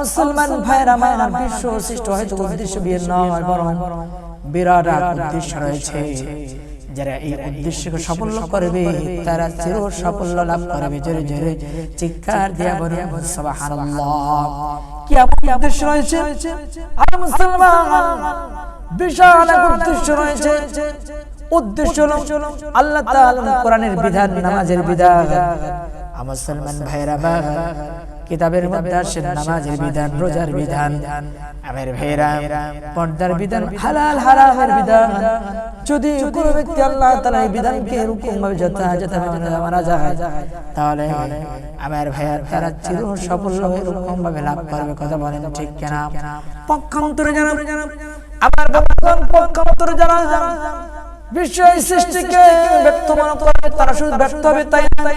মুসলমান ভাইরা আমার বিশ্ব সৃষ্টি হয়তো উদ্দেশ্য বিয়ের নয় বরং বিরাট উদ্দেশ্য রয়েছে। যারা এই উদ্দেশ্যকে সাফল্য করবে তারা চির সাফল্য লাভ করবে। জোরে জোরে চিৎকার দেয়া বলে সুবহানাল্লাহ। কি এমন উদ্দেশ্য রয়েছে? আর মুসলমান বিশাল এক উদ্দেশ্য রয়েছে। উদ্দেশ্য হলো আল্লাহ তাআলা কোরআনের বিধান নামাজের বিধান। আমার মুসলমান ভাইরা বা কিতাবের মধ্যে আসে নামাজের বিধান, রোজার বিধান, আমার ভাইরা পর্দার বিধান, হালাল, হারামের বিধান। যদি কোনো ব্যক্তি আল্লাহ তাআলা এই বিধানকে এরকম ভাবে যথা যথা মানা যায়, তাহলে আমার ভাইয়ার তারা চির সাফল্য এরকম ভাবে লাভ করবে, কথা বলেন ঠিক কেনা? পক্ষান্তরে জানা আমার ভগবান পক্ষান্তরে জানা বিশ্ব সৃষ্টিকে ব্যক্ত মনে করবে, তারা শুধু ব্যক্ত হবে তাই তাই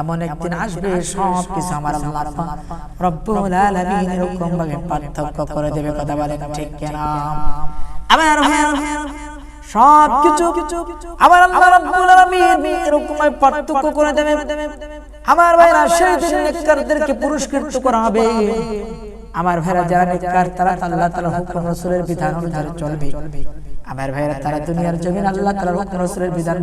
এমন একদিন আসবে সব কিছু আমার আল্লাহ রব্বুল পার্থক্য করে দেবে কথা বলেন ঠিক কিনা? আমার সব কিছু আমার আল্লাহ রব্বুল আলামিন এরকম পার্থক্য করে দেবে। আমার ভাইরা সেই দিন নেককারদেরকে পুরস্কৃত করা হবে। আমার ভাইরা যারা নেককার তারা আল্লাহ তাআলা হুকুম রাসূলের বিধান চলবে। আমার ভাইরা তারা দুনিয়ার জমিন আল্লাহ তাআলার হুকুম রাসূলের বিধান